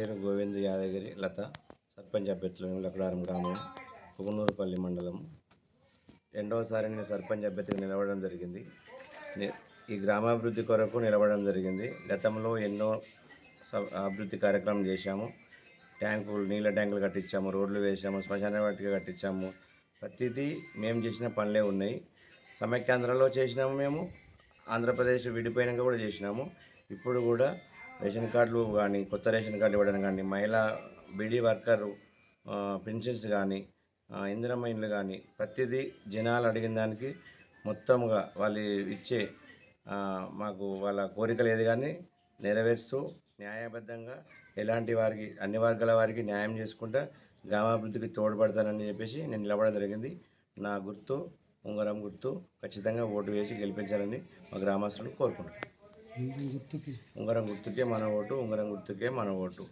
పేరు గోవింద్ యాదగిరి లత సర్పంచ్ అభ్యర్థులు లక్కడారం గ్రామం పుగనూరుపల్లి మండలం. రెండవసారి నేను సర్పంచ్ అభ్యర్థిగా నిలవడం జరిగింది. ఈ గ్రామాభివృద్ధి కొరకు నిలవడం జరిగింది. గతంలో ఎన్నో అభివృద్ధి కార్యక్రమం చేశాము. ట్యాంకులు నీళ్ళ ట్యాంకులు కట్టించాము రోడ్లు వేసాము శ్మశాన వాటిక కట్టించాము. ప్రతిదీ మేము చేసిన పనులే ఉన్నాయి. సమైక్యాంధ్రలో చేసినాము మేము ఆంధ్రప్రదేశ్ విడిపోయినాక కూడా చేసినాము. ఇప్పుడు కూడా రేషన్ కార్డులు కానీ కొత్త రేషన్ కార్డులు ఇవ్వడం కానీ మహిళా బీడీ వర్కర్ పెన్షన్స్ కానీ ఇందిరమ్మ ఇండ్లు కానీ ప్రతిదీ జనాలు అడిగిన దానికి మొత్తంగా వాళ్ళు ఇచ్చే మాకు వాళ్ళ కోరికలు ఏది కానీ నెరవేరుస్తూ న్యాయబద్ధంగా ఎలాంటి వారికి అన్ని వర్గాల వారికి న్యాయం చేసుకుంటా గ్రామాభివృద్ధికి తోడ్పడతానని చెప్పేసి నేను నిలబడడం జరిగింది. నా గుర్తు ఉంగరం గుర్తు ఖచ్చితంగా ఓటు వేసి గెలిపించాలని మా గ్రామస్తులు కోరుకుంటున్నాను ఉంగరం గుర్తుకే మన ఓటు ఉంగరం గుర్తుకే మన ఓటు